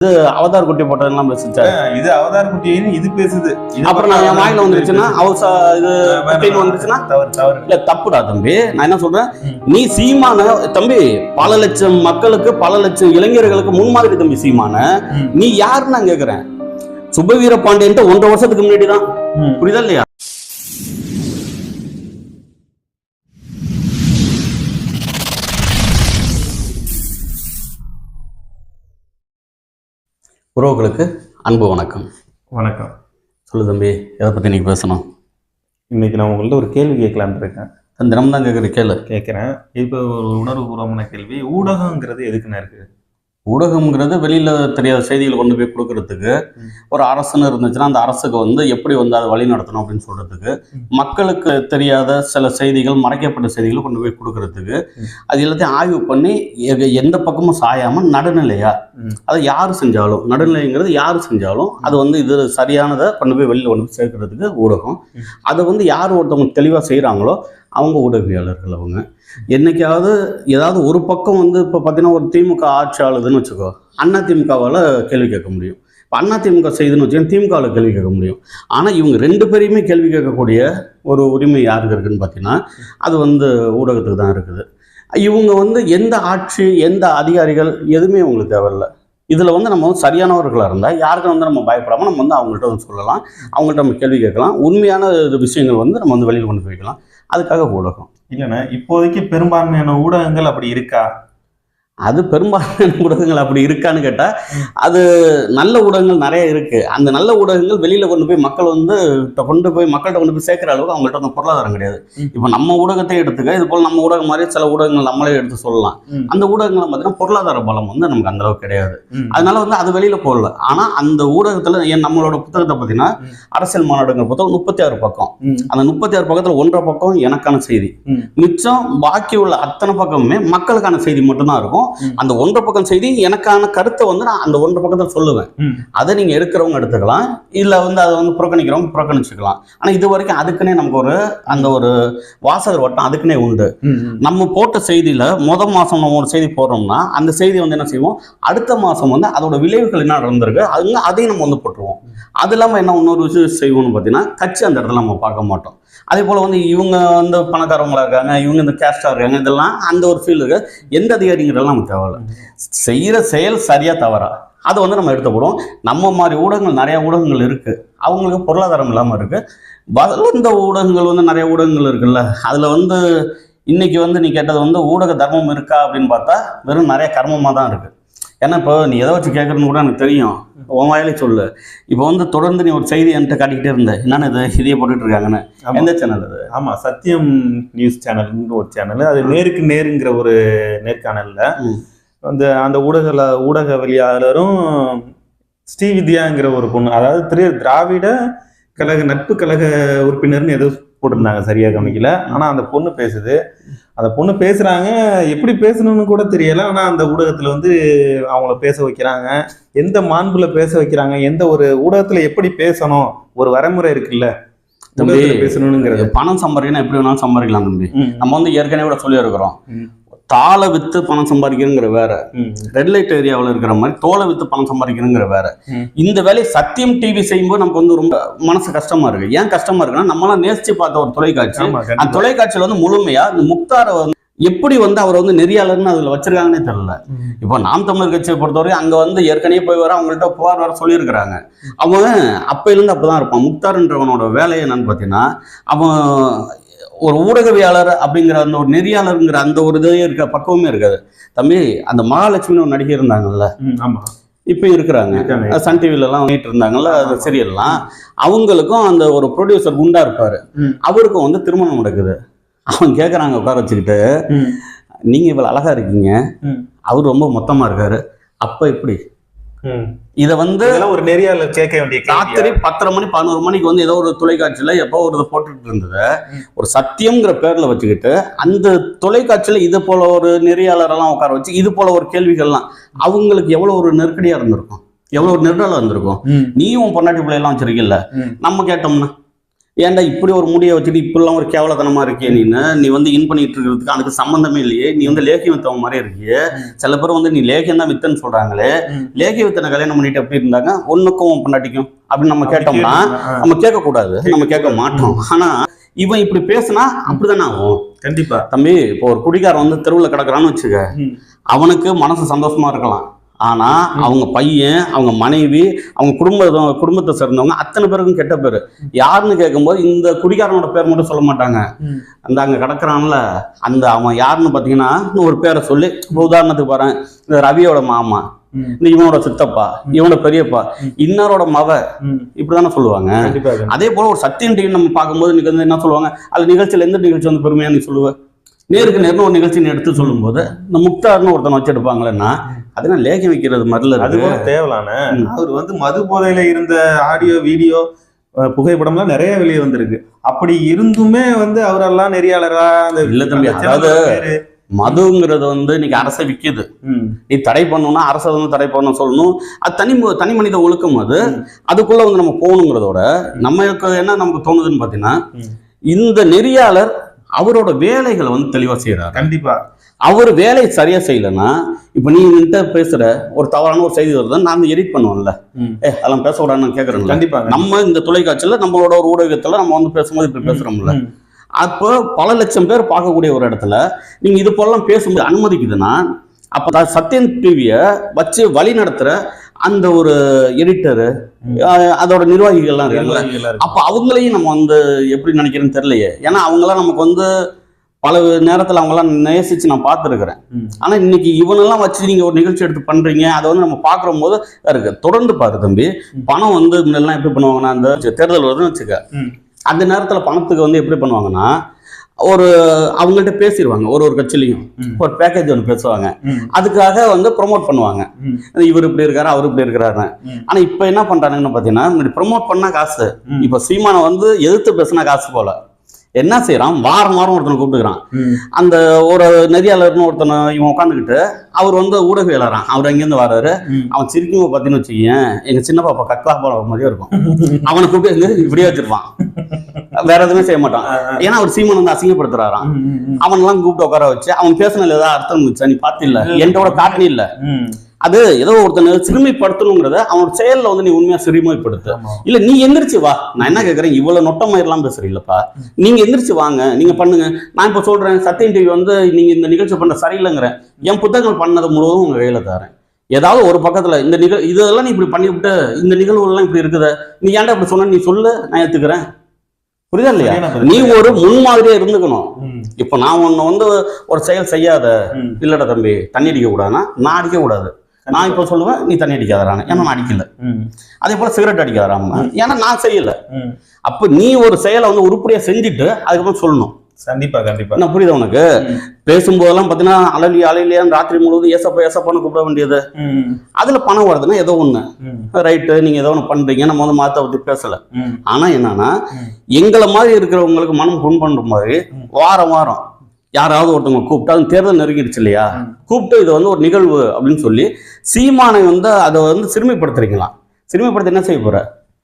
இது அவதார் குட்டி போட்டதெல்லாம் பேசிச்சா இது அவதார் குட்டின்னு இது பேசுது. அப்புறம் நான் என் வாயில வந்துருச்சுன்னா அவர் ச- இது குட்டின்னு வந்துருச்சுன்னா தவறு தவறு. இல்ல தப்புடா தம்பி. நான் என்ன சொல்றேன். நீ சீமான தம்பி பல லட்சம் மக்களுக்கு பல லட்சம் இளைஞர்களுக்கு முன்மாதிரி தம்பி சீமான. நீ யாருன்னு நான் கேக்குறேன். சுபவீர பாண்டியன்ட்டு ஒன்றரை வருஷத்துக்கு முன்னாடி தான். புரியுதா இல்லையா? உறவுகளுக்கு அன்பு வணக்கம். வணக்கம். சொல்லு தம்பி எதை பத்தி நீங்க பேசணும்? இன்னைக்கு நான் உங்கள்ட்ட ஒரு கேள்வி கேட்கலான்னு இருக்கேன். தினம் தான் கேட்குற கேளு. கேட்குறேன் இப்போ ஒரு உணர்வுபூர்வமான கேள்வி ஊடகங்கிறது எதுக்குன்னு இருக்கு? ஊடகம்ங்கிறது வெளியில தெரியாத செய்திகளை கொண்டு போய் கொடுக்கறதுக்கு. ஒரு அரசுன்னு இருந்துச்சுன்னா அந்த அரசுக்கு வந்து எப்படி வந்து அதை வழி நடத்தணும் அப்படின்னு சொல்றதுக்கு ம். மக்களுக்கு தெரியாத சில செய்திகள் மறைக்கப்பட்ட செய்திகளை கொண்டு போய் கொடுக்கறதுக்கு. அது எல்லாத்தையும் ஆய்வு பண்ணி எந்த பக்கமும் சாயாம நடுநிலையா. அதை யார் செஞ்சாலும் நடுநிலைங்கிறது யார் செஞ்சாலும் அது வந்து இது சரியானதை கொண்டு போய் வெளியில கொண்டு போய் சேர்க்கறதுக்கு ஊடகம். அதை வந்து யார் ஒருத்தவங்க தெளிவாக செய்கிறாங்களோ அவங்க ஊடகவியாளர்கள் அவங்க. என்னைக்காவது ஏதாவது ஒரு பக்கம் வந்து இப்போ பார்த்தீங்கன்னா ஒரு திமுக ஆட்சி ஆளுதுன்னு வச்சுக்கோ அண்ணா திமுகவால் கேள்வி கேட்க முடியும். இப்போ அண்ணா திமுக செய்துன்னு வச்சுக்கோங்க திமுகவில் கேள்வி கேட்க முடியும். ஆனால் இவங்க ரெண்டு பேரையுமே கேள்வி கேட்கக்கூடிய ஒரு உரிமை யாருக்கு இருக்குதுன்னு பார்த்தீங்கன்னா அது வந்து ஊடகத்துக்கு தான் இருக்குது. இவங்க வந்து எந்த ஆட்சி எந்த அதிகாரிகள் எதுவுமே அவங்களுக்கு தேவையில்லை. இதில் வந்து நம்ம வந்து சரியானவர்களாக இருந்தால் யாருக்கும் வந்து நம்ம பயப்படாமல் நம்ம வந்து அவங்கள்ட்ட வந்து சொல்லலாம். அவங்கள்ட்ட நம்ம கேள்வி கேட்கலாம். உண்மையான விஷயங்கள் வந்து நம்ம வந்து வெளியில் கொண்டு போய்க்கலாம். அதுக்காக ஊடகம். இல்லைண்ணா இப்போதைக்கு பெரும்பான்மையான ஊடகங்கள் அப்படி இருக்கா? அது பெரும்பாலான ஊடகங்கள் அப்படி இருக்கான்னு கேட்டால் அது நல்ல ஊடகங்கள் நிறைய இருக்கு அந்த நல்ல ஊடகங்கள் வெளியில கொண்டு போய் மக்கள் வந்து கொண்டு போய் மக்கள்கிட்ட கொண்டு போய் சேர்க்கிற அளவுக்கு அவங்கள்ட்ட வந்து பொருளாதாரம் கிடையாது. இப்போ நம்ம ஊடகத்தை எடுத்துக்க இது போல் நம்ம ஊடகம் மாதிரி சில ஊடகங்கள் நம்மளே எடுத்து சொல்லலாம். அந்த ஊடகங்களை பார்த்தீங்கன்னா பொருளாதார பலம் வந்து நமக்கு அந்த அளவுக்கு கிடையாது. அதனால வந்து அது வெளியில போடல ஆனா அந்த ஊடகத்துல என் நம்மளோட புத்தகத்தை பார்த்தீங்கன்னா. அரசியல் மாநாடுங்கிற புத்தகம் முப்பத்தி ஆறு பக்கம். அந்த முப்பத்தி ஆறு பக்கத்துல ஒன்றரை பக்கம் எனக்கான செய்தி. மிச்சம் பாக்கி உள்ள அத்தனை பக்கமுமே மக்களுக்கான செய்தி மட்டும்தான் இருக்கும். அந்த ஒன்றரை பக்கம் செய்தி எனக்கான கருத்தை வந்து நான் அந்த ஒன்றரை பக்கத்தில் சொல்லுவேன். அதை நீங்க எடுக்கிறவங்க எடுத்துக்கலாம். இல்ல வந்து அதை வந்து புறக்கணிக்கிறவங்க புறக்கணிச்சுக்கலாம். ஆனா இது வரைக்கும் அதுக்குன்னே நமக்கு ஒரு அந்த ஒரு வாசகர் வட்டம் அதுக்குன்னே உண்டு. நம்ம போட்ட செய்தியில முத மாசம் நம்ம ஒரு செய்தி போடுறோம்னா அந்த செய்தி வந்து என்ன செய்வோம்? அடுத்த மாசம் வந்து அதோட விளைவுகள் என்ன நடந்திருக்கு? அதுங்க அதையும் நம்ம வந்து போட்டுருவோம். அது இல்லாம என்ன இன்னொரு விஷயம் செய்வோம்னு பார்த்தீங்கன்னா கட்சி அந்த இடத்துல நம்ம பார்க்க மாட்டோம். அதே போல் வந்து இவங்க வந்து பணக்காரவங்களா இருக்காங்க இவங்க இந்த கேஸ்டாக இருக்காங்க இதெல்லாம் அந்த ஒரு ஃபீல் இருக்கு. எந்த அதிகாரிங்கிறதெல்லாம் நமக்கு தேவையில்லை. செய்கிற செயல் சரியாக தவறா? அதை வந்து நம்ம எடுத்து நம்ம மாதிரி ஊடகங்கள் நிறையா ஊடகங்கள் இருக்குது அவங்களுக்கு பொருளாதாரம் இல்லாமல் இருக்குது வளர்ந்த ஊடகங்கள் வந்து நிறைய ஊடகங்கள் இருக்குல்ல. அதில் வந்து இன்றைக்கி வந்து நீ கேட்டது வந்து ஊடக தர்மம் இருக்கா அப்படின்னு பார்த்தா வெறும் நிறைய கர்மமாக தான் இருக்குது ஏன்னா இப்போ நீ எதை வச்சு கேட்குறன்னு கூட எனக்கு தெரியும். உன் வாயிலே சொல்லு. இப்போ வந்து தொடர்ந்து நீ ஒரு செய்தி என்கிட்ட காட்டிக்கிட்டே இருந்த. என்னன்னு இது? இதையே ஆமா. எந்த சேனல் அது? ஆமா சத்தியம் நியூஸ் சேனல்னு ஒரு சேனல் அது நேருக்கு நேருங்கிற ஒரு நேர்காணல்ல. அந்த அந்த ஊடக ஊடகவியலாளரும் ஸ்ரீவித்யாங்கிற ஒரு பொண்ணு அதாவது திரு திராவிட கழக நட்பு கழக உறுப்பினர்னு ஏதோ போட்டிருந்தாங்க சரியா கவனிக்கல. ஆனா அந்த பொண்ணு பேசுது அந்த பொண்ணு பேசுறாங்க. எப்படி பேசணும்னு கூட தெரியல. ஆனா அந்த ஊடகத்துல வந்து அவங்கள பேச வைக்கிறாங்க. எந்த மாண்புல பேச வைக்கிறாங்க? எந்த ஒரு ஊடகத்துல எப்படி பேசணும்? ஒரு வரைமுறை இருக்குல்ல. பேசணுங்கிறது பணம் சம்பாதிக்கணும் எப்படி வேணாலும் சம்பாதிக்கலாம் தம்பி. நம்ம வந்து ஏற்கனவே கூட சொல்லி இருக்கிறோம். தாளை வித்து பணம் சம்பாதிக்கிறங்கிற வேற. ரெட் லைட் ஏரியாவில் இருக்கிற மாதிரி தோலை வித்து பணம் சம்பாதிக்கிறங்கிற வேற. இந்த வேலையை சத்தியம் டிவி செய்யும்போது நமக்கு வந்து ரொம்ப மனசு கஷ்டமா இருக்கு. ஏன் கஷ்டமா இருக்குன்னா நம்மளாம் நேசிச்சு பார்த்த ஒரு தொலைக்காட்சி. அந்த. தொலைக்காட்சியில வந்து முழுமையா இந்த முக்தாரை வந்து எப்படி வந்து அவர் வந்து நெறியாளர்னு அதுல வச்சிருக்காங்கன்னே தெரியல. இப்போ நாம் தமிழர் கட்சியை பொறுத்தவரைக்கும் அங்க வந்து ஏற்கனவே போய் வர அவங்கள்ட்ட புகார் வர சொல்லியிருக்கிறாங்க. அவன் அப்பையிலேருந்து அப்பதான் இருப்பான். முக்தார்ன்றவனோட வேலை என்னன்னு பார்த்தீங்கன்னா அவன் ஒரு ஊடகவியாளர் அப்படிங்கிற அந்த ஒரு நெறியாளருங்கிற அந்த ஒரு இதே இருக்க பக்குவமே இருக்காது. தம்பி அந்த மகாலட்சுமின்னு ஒரு நடிகை இருந்தாங்கல்ல? ஆமா. இப்போ இருக்கிறாங்க. சன் டிவில எல்லாம் வந்துட்டு இருந்தாங்கல்ல அது. சீரியல்லாம். அவங்களுக்கும் அந்த ஒரு ப்ரொடியூசர் குண்டா இருப்பாரு. அவருக்கும் வந்து திருமணம் நடக்குது. அவன் கேட்குறாங்க உட்கார வச்சுக்கிட்டு நீங்க இவ்வளவு அழகா இருக்கீங்க. அவர் ரொம்ப மொத்தமா இருக்காரு. அப்ப எப்படி. இத வந்து ஒரு நெறியாளர் கேட்க வேண்டிய? ராத்திரி பத்தரை மணி பதினோரு மணிக்கு வந்து ஏதோ ஒரு தொலைக்காட்சியில எப்போ ஒரு போட்டுட்டு இருந்தது. ஒரு சத்தியம்ங்கிற பேர்ல வச்சுக்கிட்டு அந்த தொலைக்காட்சியில இது போல ஒரு நெறியாளரெல்லாம் உட்கார வச்சு இது போல ஒரு கேள்விகள்லாம் அவங்களுக்கு எவ்வளவு ஒரு நெருக்கடியா இருந்திருக்கும் எவ்வளவு ஒரு நெருடலா இருந்திருக்கும் நீயும் உன் பொண்டாட்டி பிள்ளையெல்லாம் வச்சிருக்கீல்ல. நம்ம கேட்டோம்னா ஏன்டா இப்படி ஒரு முடியை வச்சுட்டு இப்படிலாம் ஒரு கேவலத்தனமா இருக்கே நீனு? நீ வந்து இன் பண்ணிட்டு இருக்கிறதுக்கு அதுக்கு சம்பந்தமே இல்லையே. நீ வந்து லேகியம் வித்தவன் மாதிரி இருக்கியே. சில பேர் வந்து நீ லேகியம் தான் வித்தன்னு சொல்றாங்களே. லேகிய வித்தனை கல்யாணம் பண்ணிட்டு எப்படி இருந்தாங்க? ஒண்ணுக்கும் உன் பொண்டாட்டிக்கும் அப்படின்னு நம்ம கேட்டோம்னா நம்ம கேட்க கூடாது நம்ம கேட்க மாட்டோம். ஆனா இவன் இப்படி பேசினா அப்படிதானே ஆகும். கண்டிப்பா. தம்பி இப்போ ஒரு குடிகாரன் வந்து தெருவில் கிடக்குறான்னு வச்சுக்க. அவனுக்கு மனசு சந்தோஷமா இருக்கலாம். ஆனா அவங்க பையன் அவங்க மனைவி அவங்க குடும்ப குடும்பத்தை சேர்ந்தவங்க அத்தனை பேருக்கும் கெட்ட பேரு. யாருன்னு கேட்கும்போது இந்த குடிகாரனோட பேர் மட்டும் சொல்ல மாட்டாங்க. அந்த அங்க கிடக்குறான்ல அந்த அவன் யாருன்னு பாத்தீங்கன்னா ஒரு பேரை சொல்லி உதாரணத்துக்கு பாரு இந்த ரவியோட மாமா இவனோட சித்தப்பா இவனோட பெரியப்பா இன்னரோட மவ. இப்படிதானே சொல்லுவாங்க. அதே போல ஒரு சத்தியம் டிவி நம்ம பார்க்கும்போது என்ன சொல்லுவாங்க? அது நிகழ்ச்சியில எந்த நிகழ்ச்சி வந்து பெருமையா நீ சொல்லுவ? நேருக்கு நேர்னு ஒரு நிகழ்ச்சி நீ எடுத்து சொல்லும்போது இந்த முக்தார்னு ஒருத்தனை வச்சு எடுப்பாங்களேன்னா அதெல்லாம் லேகம் வைக்கிறது மாதிரில அது தேவலான. அவர் வந்து மது போதையில இருந்த ஆடியோ வீடியோ புகைப்படம்லாம் நிறைய வெளியே வந்திருக்கு அப்படி இருந்துமே வந்து அவரெல்லாம் நெறியாளரா அந்த இல்ல தம்பி, அதாவது-. மதுங்கிறது வந்து இன்னைக்கு அரசை விக்குது ம். நீ தடை பண்ணணும்னா அரசை வந்து தடை பண்ண சொல்லணும் அது தனி தனி மனித ஒழுக்கம் அது. அதுக்குள்ள வந்து நம்ம போகணுங்கிறதோட நமக்கு என்ன நமக்கு தோணுதுன்னு பாத்தீங்கன்னா. இந்த நெறியாளர் அவரோட வேலைகளை வந்து தெளிவா செய்யறாரு கண்டிப்பா. அவர் வேலையை சரியா செய்யலைன்னா இப்ப நீ என்கிட்ட பேசுற ஒரு தவறான ஒரு செய்தி வருது நான் எடிட் பண்ணுவேன்ல. ம். ஏ அதெல்லாம் பேச விடான்னு நான் கேட்கறேன்ல கண்டிப்பா நம்ம இந்த தொலைக்காட்சியில நம்மளோட ஒரு ஊடகத்துல நம்ம வந்து பேசும்போது இப்படி பேசுறோம்ல. அப்போ பல லட்சம் பேர் பார்க்கக்கூடிய ஒரு இடத்துல நீங்க இது போலலாம் பேசும்போது அனுமதிக்குதுன்னா அப்போ சத்யன் டிவியை வச்சு வழி நடத்துற அந்த ஒரு எடிட்டரு. அதோட நிர்வாகிகள்லாம் இருக்காங்கல்ல நிர்வாகிகளா இருக்கு. அப்போ அவங்களையும் நம்ம வந்து எப்படி நினைக்கிறேன்னு தெரியலையே ஏன்னா அவங்களாம் நமக்கு வந்து பல நேரத்தில் அவங்களாம் நேசிச்சு நான் பார்த்துருக்குறேன் ம். ஆனா இன்னைக்கு இவனெல்லாம் வச்சு நீங்க ஒரு நிகழ்ச்சி எடுத்து பண்றீங்க அதை வந்து நம்ம பார்க்குற போது இருக்கு தொடர்ந்து பாரு தம்பி பணம் வந்து முன்னெல்லாம் எப்படி பண்ணுவாங்கன்னா அந்த தேர்தல் வருதுன்னு வச்சுக்க. அந்த நேரத்துல பணத்துக்கு வந்து எப்படி பண்ணுவாங்கன்னா ஒரு அவங்கள்ட்ட பேசிடுவாங்க ஒரு ஒரு கட்சியிலையும் ம். ஒரு பேக்கேஜ் ஒன்று பேசுவாங்க. அதுக்காக வந்து ப்ரோமோட் பண்ணுவாங்க. இவர் இப்படி இருக்காரு அவர் இப்படி இருக்காரு ம். ஆனா இப்ப என்ன பண்றாங்கன்னு பாத்தீங்கன்னா ப்ரோமோட் பண்ணா காசு. இப்ப சீமானை வந்து எதிர்த்து பேசினா காசு போல என்ன செய்யறான் வாரம் வாரம் ஒருத்தனை கூப்பிட்டுக்கிறான். அந்த ஒரு நெறியாளர்னு ஒருத்தனை இவன் உட்காந்துக்கிட்டு அவர் வந்து ஊடகவியலாரான் அவர் அங்கேருந்து வர்றாரு. அவன் சிரிக்கும் பார்த்தீங்கன்னு வச்சுக்கேன் எங்க சின்ன பாப்பா கக்கா பாப்பா மாதிரியே இருக்கும் அவனை கூப்பிட்டு இப்படியே வச்சிருப்பான் வேற எதுவுமே செய்ய மாட்டான். ஏன்னா அவர் சீமன் வந்து அசிங்கப்படுத்துறாராம். ம். ம். ம். அவனெல்லாம் கூப்பிட்டு உட்கார வச்சு அவன் பேசினதுல ஏதாவது அர்த்தம் இருந்துச்சா? நீ பார்த்தில்ல. என்னோட காட்டணி இல்ல. அது ஏதோ ஒருத்தனை சிறுமைப்படுத்தணுங்கிறத அவனோட செயல்ல வந்து நீ உண்மையா சிறுமைப்படுத்து. இல்ல நீ எந்திரிச்சு வா. நான் என்ன கேக்குறேன்? இவ்வளவு நொட்டமாயிரலாம் பேசுறீங்களப்பா நீங்க எந்திரிச்சு வாங்க. நீங்க பண்ணுங்க. நான் இப்ப சொல்றேன் சத்யம் டிவி வந்து நீங்க இந்த நிகழ்ச்சி பண்ற சரியில்லைங்கிறேன். என் புத்தகங்கள் பண்ணது முழுவதும் உங்க கையில தரேன். ஏதாவது ஒரு பக்கத்துல இந்த நிகழ் இதெல்லாம் நீ இப்படி பண்ணிவிட்டு இந்த நிகழ்வுகள்லாம் இப்படி இருக்குது. நீ ஏன்டா இப்படி சொன்ன நீ சொல்லு. நான் ஏத்துக்கிறேன். புரியுதா இல்லையா. நீ ஒரு முன்மாதிரியா இருந்துக்கணும். இப்ப நான் ஒண்ணு வந்து ஒரு செயல் செய்யாத. இல்லடா தம்பி தண்ணி அடிக்க கூடாதுன்னா நான் அடிக்க கூடாது நான் இப்ப சொல்லுவேன் நீ தண்ணி அடிக்காதறானே ஏன்னா நான் அடிக்கல. அதே போல சிகரெட் அடிக்காதராம ஏன்னா நான் செய்யல. அப்ப நீ ஒரு செயலை வந்து உருப்படியா செஞ்சுட்டு அதுக்கப்புறம் சொல்லணும் கண்டிப்பா கண்டிப்பா என்ன புரியுதா உனக்கு. பேசும்போதெல்லாம் பாத்தீங்கன்னா அழலி அலையிலையான்னு ராத்திரி முழுவதும் ஏசப்பா ஏசப்பான்னு கூப்பிட வேண்டியது. அதுல பணம் வருதுன்னா ஏதோ ஒண்ணு. ரைட்டு நீங்க ஏதோ ஒண்ணு பண்றீங்க நம்ம வந்து மாத்த பத்தி பேசல. ஆனா என்னன்னா. எங்களை மாதிரி இருக்கிறவங்களுக்கு மனம் புண் பண்ற மாதிரி. வாரம் வாரம் யாராவது ஒருத்தவங்க கூப்பிட்டு அது தேர்தல் நெருங்கிடுச்சு இல்லையா. கூப்பிட்டு இது வந்து ஒரு நிகழ்வு அப்படின்னு சொல்லி சீமானை வந்து அதை வந்து சிறுமைப்படுத்துறீங்களா சிறுமைப்படுத்த என்ன செய்ய போற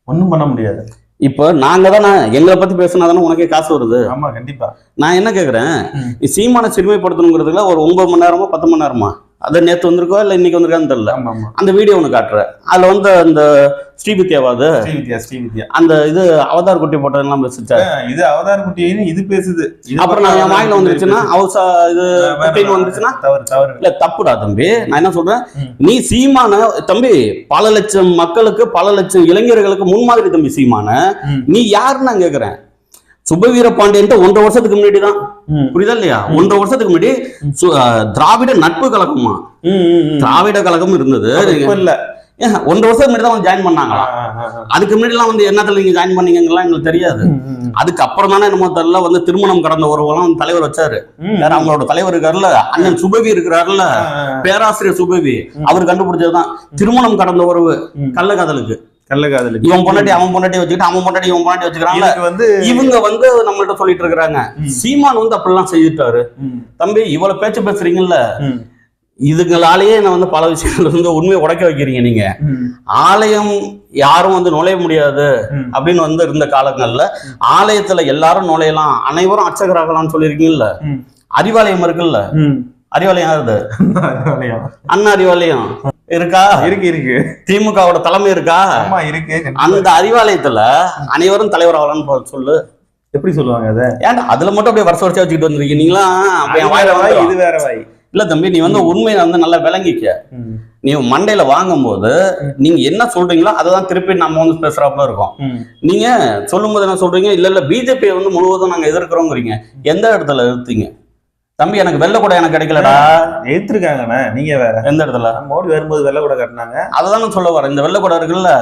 ஒண்ணும் பண்ண முடியாது இப்போ நாங்க தானே எங்களை பத்தி பேசினா தானே உனக்கே காசு வருது. ஆமா கண்டிப்பா. நான் என்ன கேக்குறேன்? சீமானை சிறுமைப்படுத்தணுங்கிறதுல ஒரு ஒன்பது மணி நேரமோ பத்து மணி நேரமா? அது நேத்து வந்திருக்கோ இல்ல இன்னைக்கு வந்திருக்கான்னு தெரியல. அந்த வீடியோ ஒன்று காட்டுறேன். அதுல வந்து அந்த ஸ்ரீவித்யாவாது ஸ்ரீவித்யா ஸ்ரீவித்யா. அந்த இது அவதார் குட்டி போட்டதெல்லாம் பேசிச்சா இது அவதார் குட்டின்னு இது பேசுது. அப்புறம் நான் என் வாயில குட்டி வந்துருச்சுன்னா. அவசா இது குட்டின்னு. வந்துருச்சுன்னா? தவறு தவறு. இல்ல தப்புடா தம்பி. நான் என்ன சொல்றேன். நீ சீமான தம்பி பல லட்சம் மக்களுக்கு பல லட்சம் இளைஞர்களுக்கு முன்மாதிரி தம்பி சீமான. நீ யாருன்னு நான் கேக்குறேன். சுபவீர பாண்டியன்ட்டு ஒன்றரை வருஷத்துக்கு முன்னாடி தான் ம். புரியுதா இல்லையா ஒன்றரை வருஷத்துக்கு முன்னாடி திராவிட நட்பு கழகமா. திராவிட கழகம் இருந்தது இல்ல ஒன்றரை வருஷத்துக்கு முன்னாடி தான் ஜாயின் பண்ணாங்களா. அதுக்கு முன்னாடி எல்லாம் வந்து என்னத்துல நீங்க ஜாயின் பண்ணீங்கலாம் எங்களுக்கு தெரியாது. அதுக்கு அப்புறம் தானே என்னமோ தெரியல வந்து திருமணம் கடந்த உறவெல்லாம் வந்து தலைவர் வச்சாரு. யார் அவங்களோட தலைவர் இருக்காருல்ல அண்ணன் சுபவி இருக்கிறாருல்ல. பேராசிரியர் சுபவி. அவர் கண்டுபிடிச்சதுதான் திருமணம் கடந்த உறவு ம். கள்ளக்காதலுக்கு கள்ளக்காதலுக்கு. இவன் பொண்டாட்டி அவன் பொண்டாட்டி வச்சுக்கிட்டு அவன் பொண்டாட்டி இவன் பொண்டாட்டி வச்சுக்கிறாங்க வந்து இவங்க வந்து நம்மள்ட்ட சொல்லிட்டு இருக்கிறாங்க. சீமான் வந்து அப்படிலாம் செய்துட்டாரு. தம்பி இவ்வளவு பேச்சு பேசுறீங்கல்ல. இதுங்களாலேயே நான் வந்து பல விஷயங்கள் வந்து உண்மையை உடைக்க வைக்கிறீங்க நீங்க. ஆலயம் யாரும் வந்து நுழைய முடியாது. அப்படின்னு வந்து இருந்த காலங்கள்ல ஆலயத்துல எல்லாரும் நுழையலாம். அனைவரும் அர்ச்சகராகலாம்னு சொல்லியிருக்கீங்கல்ல. அறிவாலயம் இருக்குல்ல. அறிவாலயம் அறிவாலயம். அண்ணா அறிவாலயம். இருக்கா? இருக்கு இருக்கு. திமுகவோட தலைமை இருக்கா? இருக்கு அந்த அறிவாலயத்துல அனைவரும் தலைவர் ஆகலாம்னு சொல்லு. எப்படி சொல்லுவாங்க அத? ஏன்டா அதுல மட்டும் அப்படியே வருஷம் வருஷம் வச்சுக்கிட்டு வந்திருக்கீங்க? நீங்களா அப்ப என் அது வேற வாயில வாய் வாய் இது வேற வாய். இல்ல தம்பி நீ வந்து உண்மையை வந்து நல்லா விளங்கிக்க. நீ மண்டையில வாங்கும்போது நீங்க என்ன சொல்றீங்களோ அதை தான் திருப்பி நம்ம வந்து பேசுறாப்புல இருக்கோம். நீங்க சொல்லும்போது என்ன சொல்றீங்க? இல்ல இல்ல பிஜேபி வந்து முழுவதும் நாங்க எதிர்க்கிறோங்கிறீங்க. எந்த இடத்துல எதிர்த்தீங்க? தம்பி எனக்கு வெள்ளை கூட எனக்கு கிடைக்கலடா. எதிர்த்திருக்காங்கண்ணே நீங்க வேற. எந்த இடத்துல? மோடி வரும்போது வெள்ளை கூட கட்டினாங்க. அததானே சொல்ல வரேன். இந்த வெள்ளை கூட இருக்குல்ல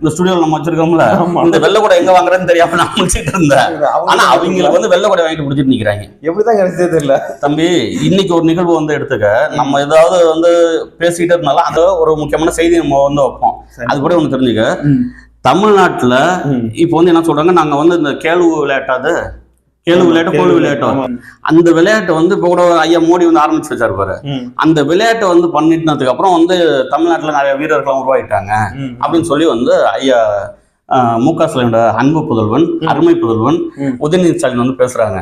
இந்த ஸ்டுடியோல நம்ம வச்சிருக்கோம்ல. இந்த வெள்ளை கூட எங்க வாங்குறேன்னு தெரியாம நான் முடிச்சிட்டு இருந்தேன். ஆனா அவங்க அவங்களுக்கு வந்து வெள்ளை கூட வாங்கிட்டு முடிச்சிட்டு நிக்கிறாங்க. எப்படிதான் கிடைச்சதே தெரியல. தம்பி இன்னைக்கு ஒரு நிகழ்வு வந்து எடுத்துக்க. நம்ம ஏதாவது வந்து பேசிக்கிட்டே இருந்தாலும் அந்த ஒரு முக்கியமான செய்தி நம்ம வந்து வைப்போம். அது கூட ஒன்று தெரிஞ்சுக்க. தமிழ்நாட்டுல. இப்போ வந்து என்ன சொல்றாங்க? நாங்க வந்து இந்த கேள்வி விளையாட்டாது கேள்வி விளையாட்டு கோழு விளையாட்டும். ஆமா. அந்த விளையாட்டை வந்து இப்போ கூட ஐயா மோடி வந்து ஆரம்பிச்சு வச்சாரு பாரு. அந்த விளையாட்டை வந்து பண்ணிட்டதுக்கு அப்புறம் வந்து தமிழ்நாட்டுல நிறைய வீரர்கள்லாம் உருவாயிட்டாங்க. அப்படின்னு சொல்லி வந்து ஐயா மு க ஸ்டாலினோட அன்பு புதல்வன். அருமை புதல்வன். உதயநிதி ஸ்டாலின் வந்து பேசுறாங்க.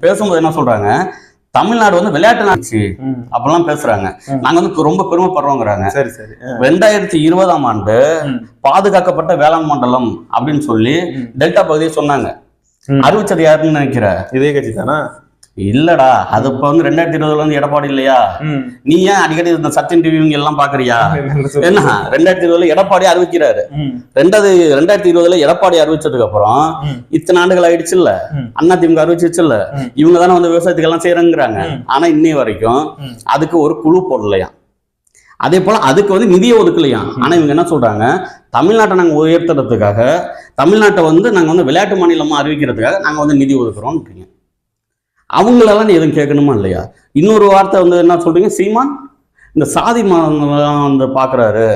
பேசும்போது என்ன சொல்றாங்க? தமிழ்நாடு வந்து விளையாட்டு நாச்சு ம். அப்படிலாம் பேசுறாங்க. நாங்க வந்து ரொம்ப பெருமைப்படுறோங்கிறாங்க. சரி சரி. ரெண்டாயிரத்தி இருபதாம் ஆண்டு பாதுகாக்கப்பட்ட வேளாண் மண்டலம் அப்படின்னு சொல்லி. டெல்டா பகுதியை சொன்னாங்க. அறிவிச்சது யாருன்னு நினைக்கிற இதே கட்சி தானா இல்லடா அது இப்ப வந்து ரெண்டாயிரத்தி இருபதுல வந்து எடப்பாடி இல்லையா. நீ ஏன் அடிக்கடி இந்த சத்தியம் டிவி இவங்க எல்லாம் பாக்குறியா. என்ன ரெண்டாயிரத்தி இருபதுல எடப்பாடி அறிவிக்கிறாரு ரெண்டாவது ரெண்டாயிரத்தி இருபதுல எடப்பாடி அறிவிச்சதுக்கு அப்புறம். இத்தனை ஆண்டுகள் ஆயிடுச்சுல்ல ம். அண்ணா திமுக அறிவிச்சிச்சுல்ல ம். இவங்க தானே வந்து விவசாயத்துக்கு எல்லாம் செய்யறங்கிறாங்க. ஆனா இன்னை வரைக்கும். அதுக்கு ஒரு குழு போடலையாம் அதே போல அதுக்கு வந்து நிதியை ஒதுக்கலையாம் ஆனா இவங்க என்ன சொல்றாங்க? தமிழ்நாட்டை நாங்க உயர்த்துறதுக்காக தமிழ்நாட்டை வந்து நாங்க வந்து விளையாட்டு மாநிலமா அறிவிக்கிறதுக்காக நாங்க வந்து நிதி ஒதுக்குறோம்ன்றீங்க அவங்களெல்லாம் எதுவும் கேட்கணுமா இல்லையா? இன்னொரு வார்த்தை வந்து என்ன சொல்றீங்க? சீமான்? இந்த சாதி மதங்கள்லாம் வந்து பாக்குறாரு.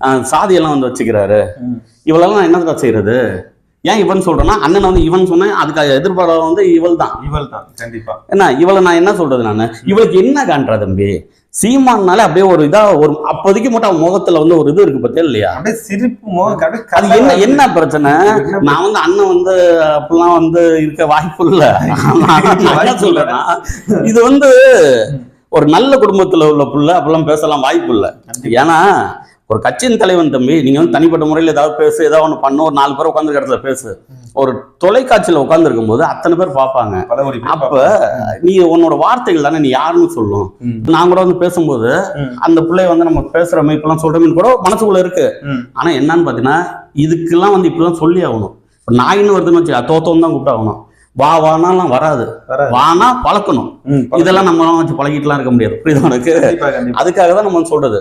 அஹ் சாதியெல்லாம் வந்து வச்சுக்கிறாரு. இவளெல்லாம் என்னடா செய்யறது? ஏன் இவன் சொல்றேன்னா அண்ணன் வந்து இவன் சொன்னேன் அதுக்கு எதிர்பார்த்த வந்து இவள் தான் இவள் தான் கண்டிப்பா. என்ன இவளை நான் என்ன சொல்றது நான்? இவளுக்கு என்ன காண்றா தம்பி? சீமான்னாலே அப்படியே ஒரு இதா ஒரு அப்போதைக்கு மட்டும் அவன் முகத்துல வந்து ஒரு இது இருக்கு பத்தியா இல்லையா? அப்படியே சிரிப்பு முகம் அது என்ன. என்ன பிரச்சனை? நான் வந்து அண்ணன் வந்து அப்படிலாம் வந்து இருக்க வாய்ப்பு இல்ல. நான் சொல்றேன்னா இது வந்து ஒரு நல்ல குடும்பத்துல உள்ள புள்ள அப்படிலாம் பேசலாம் வாய்ப்பு இல்ல. ஏன்னா ஒரு கட்சியின் தலைவன் தம்பி நீங்க வந்து தனிப்பட்ட முறையில் ஏதாவது பேசு ஏதாவது ஒன்று பண்ணு ஒரு நாலு பேர் உட்காந்து இடத்துல பேசு. ஒரு தொலைக்காட்சியில உட்காந்துருக்கும் போது அத்தனை பேர் பார்ப்பாங்க. அப்ப நீ உன்னோட வார்த்தைகள் தானே நீ யாருன்னு சொல்லும். நான் கூட வந்து பேசும்போது. அந்த பிள்ளைய வந்து நம்ம பேசுற இப்பெல்லாம் சொல்றோம்னு கூட மனசுக்குள்ள இருக்கு. ஆனா என்னன்னு பாத்தீங்கன்னா இதுக்கெல்லாம் வந்து இப்படிதான் சொல்லி ஆகணும். இப்ப நாயின்னு வருதுன்னு வச்சு தோத்தோன்னு தான் கூப்பிட்டாகணும் வா வானாலாம் வராது. வராது. வானா பழக்கணும். இதெல்லாம் நம்ம வச்சு பழகிட்டுலாம் இருக்க முடியாது. புரியுதா உனக்கு? அதுக்காக தான் நம்ம சொல்றது.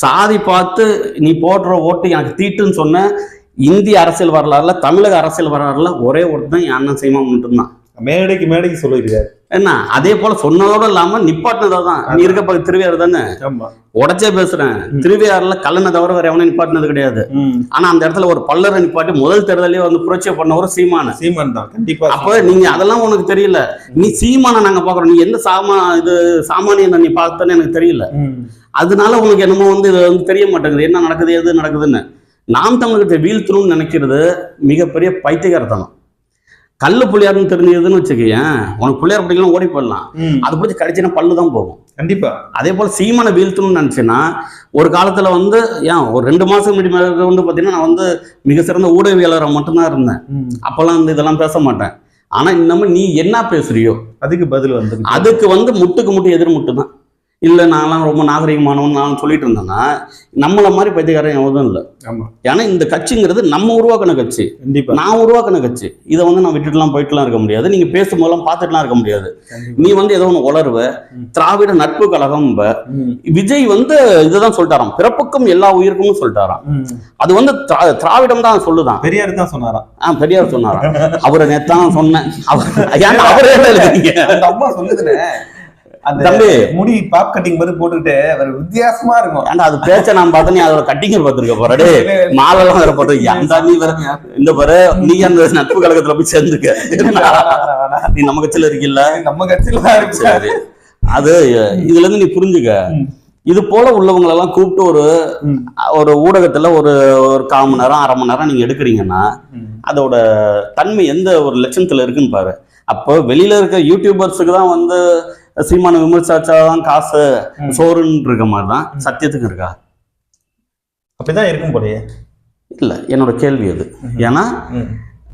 சாதி பார்த்து நீ போடுற ஓட்டு எனக்கு தீட்டுன்னு சொன்ன இந்திய அரசியல் வரலாறுல தமிழக அரசியல் வரலாறுல ஒரே ஓட்டு தான் என் அண்ணன் சீமா மட்டும்தான் மேடைக்கு மேடைக்கு சொல்லியிருக்காரு. என்ன? அதே போல சொன்னதோட இல்லாம நிப்பாட்டினதா தான் நீ இருக்க பக்கம் திருவையாறு தானே? உடச்சே பேசுறேன். திருவையாறுல கல்லனை தவிர வேற எவனையும் நிப்பாட்டினது கிடையாது. ஆனா அந்த இடத்துல ஒரு பல்லரை நிப்பாட்டி முதல் தேர்தலே வந்து புரட்சியை பண்ண ஒரு சீமான. சீமான் தான். கண்டிப்பா அப்ப நீங்க அதெல்லாம் உனக்கு தெரியல. நீ சீமான நாங்க பாக்குறோம் நீ எந்த சாமா இது சாமானியன் நீ பார்த்தேன்னு எனக்கு தெரியல. அதனால உனக்கு என்னமோ வந்து இது வந்து தெரிய மாட்டேங்குது. என்ன நடக்குது எது நடக்குதுன்னு. நாம் தமிழகத்தை வீழ்த்தணும்னு நினைக்கிறது மிகப்பெரிய பைத்தியகாரத்தனம் கல்லு புள்ளியாருன்னு தெரிஞ்சதுன்னு வச்சுக்கேன் உனக்கு புள்ளியார் பிடிக்கலாம் ஓடி போயிடலாம். ம். அது பிடிச்சி கடிச்சினா பல்லு தான் போகும். கண்டிப்பா. அதே போல சீமானை வீழ்த்தணும்னு நினைச்சேன்னா ஒரு காலத்துல வந்து ஏன் ஒரு ரெண்டு மாசம் முன்னாடி வந்து பாத்தீங்கன்னா நான் வந்து மிக சிறந்த ஊடகவியலாளராக மட்டும்தான் இருந்தேன். அப்பெல்லாம் வந்து இதெல்லாம் பேச மாட்டேன். ஆனா இன்னமும் நீ என்ன பேசுறியோ அதுக்கு பதில் வந்து அதுக்கு வந்து முட்டுக்கு முட்டு எதிர் முட்டு தான் இல்ல நான்லாம் ரொம்ப நாகரிகமானவன் நான் சொல்லிட்டு இருந்தேன்னா நம்மள மாதிரி பைத்தியக்காரன் எவதும் இல்லை. ஏன்னா இந்த கட்சிங்கிறது நம்ம உருவாக்கின கட்சி. கண்டிப்பா. நான் உருவாக்கின கட்சி. இதை வந்து நான் விட்டுட்டுலாம் போயிட்டுலாம் இருக்க முடியாது. நீங்க பேசும்போதெல்லாம் பார்த்துட்டுலாம் இருக்க முடியாது. நீ வந்து ஏதோ ஒன்று உளருவ. திராவிட நட்பு கழகம். விஜய் வந்து இதுதான் சொல்லிட்டாராம். பிறப்புக்கும் எல்லா உயிருக்கும் சொல்லிட்டாராம். அது வந்து திரா- திராவிடம் தான் சொல்லுதான். பெரியார் தான் சொன்னாராம். ஆ பெரியார் சொன்னாராம். அவரை நேத்தான் சொன்னேன். அவர் ஏன்டா அவரே அம்மா சொல்லுதுனே அந்த தம்பி. முடி பாப் கட்டிங் மாதிரி போட்டுக்கிட்டு ஒரு வித்தியாசமா இருக்கும். ஏன்டா அது பேச்ச நான் பார்த்தா நீ அதோட கட்டிங்கர் பார்த்துருக்க போற. டே மாலெல்லாம் வேற போட்டு ஏன்டா நீ வேற இந்த பாரு நீ அந்த நட்பு கழகத்துல போய் சேர்ந்துக்க நீ நம்ம கட்சியில இருக்கில்ல? நம்ம கட்சியில சரி. அது இதுல இருந்து நீ புரிஞ்சுக்க. இது போல உள்ளவங்களெல்லாம் கூப்பிட்டு ஒரு. ஒரு ஊடகத்துல ஒரு ஒரு கால் மணி நேரம் அரை மணி நேரம் நீங்க எடுக்கிறீங்கன்னா. அதோட தன்மை எந்த ஒரு லட்சணத்துல இருக்குன்னு பாரு. அப்போ வெளியில இருக்க யூடியூபர்ஸுக்கு தான் வந்து சீமான விமர்சாச்சாதான் காசு. சோறுன்னு இருக்க மாதிரி தான் சத்தியத்துக்கு இருக்கா? அப்படிதான் இருக்கும் போலயே. இல்ல என்னோட கேள்வி அது. ஏன்னா.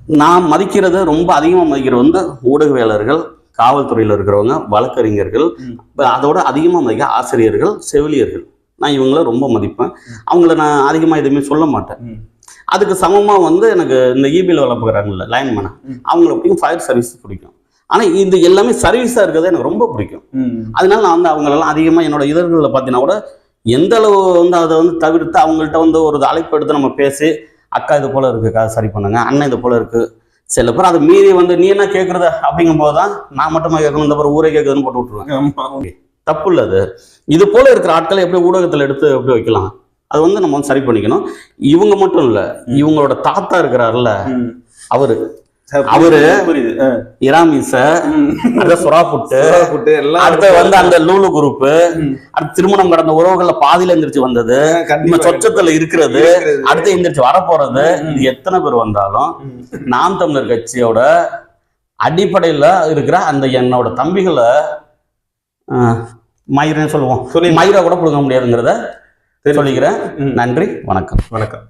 நான் மதிக்கிறது ரொம்ப அதிகமா மதிக்கிறது வந்து ஊடகவியலாளர்கள் காவல்துறையில் இருக்கிறவங்க வழக்கறிஞர்கள் அதோட அதிகமாக மதிக்க ஆசிரியர்கள் செவிலியர்கள். நான் இவங்கள ரொம்ப மதிப்பேன். அவங்கள நான் அதிகமாக எதுவுமே சொல்ல மாட்டேன். அதுக்கு சமமாக வந்து எனக்கு இந்த இபியில் வேலை பார்க்குறாங்கல்ல லைன்மேனை. அவங்கள பிடிக்கும் ஃபயர் சர்வீஸ் பிடிக்கும். ஆனால் இது எல்லாமே சர்வீஸாக இருக்கிறது எனக்கு ரொம்ப பிடிக்கும். அதனால நான் வந்து அவங்களெல்லாம் அதிகமாக என்னோட இதழ்களில் பார்த்தீங்கன்னா கூட எந்த அளவு வந்து அதை வந்து தவிர்த்து அவங்கள்ட்ட வந்து ஒரு அழைப்பு எடுத்து நம்ம பேசி அக்கா இது போல இருக்குக்கா சரி பண்ணுங்க அண்ணன் இது போல இருக்கு. சில பேர் அதை மீறி வந்து நீ என்ன கேட்குறத அப்படிங்கும் போது தான் நான் மட்டுமா கேட்கணும் இந்த பேர் ஊரே கேட்குதுன்னு போட்டு விட்ருவேன். தப்பு இல்லை அது. இது போல இருக்கிற ஆட்களை எப்படி ஊடகத்தில் எடுத்து எப்படி வைக்கலாம்? அது வந்து நம்ம வந்து சரி பண்ணிக்கணும். இவங்க மட்டும் இல்லை இவங்களோட தாத்தா இருக்கிறாருல்ல. அவரு அவரு-. இராமிச சுறா புட்டு எல்லாம் அடுத்து வந்து அந்த லூலு குரூப். அடுத்து திருமணம் கடந்த உறவுகள்ல பாதியில எந்திரிச்சு வந்தது சொச்சத்துல இருக்கிறது. அடுத்து எந்திரிச்சு வரப்போறது. இது எத்தனை பேர் வந்தாலும். நாம் தமிழர் கட்சியோட அடிப்படையில இருக்கிற அந்த என்னோட தம்பிகளை மயிரன்னு சொல்லுவோம் சொல்லி மயிரை கூட கொடுக்க முடியாதுங்கிறத. சொல்லிக்கிறேன். நன்றி வணக்கம் வணக்கம்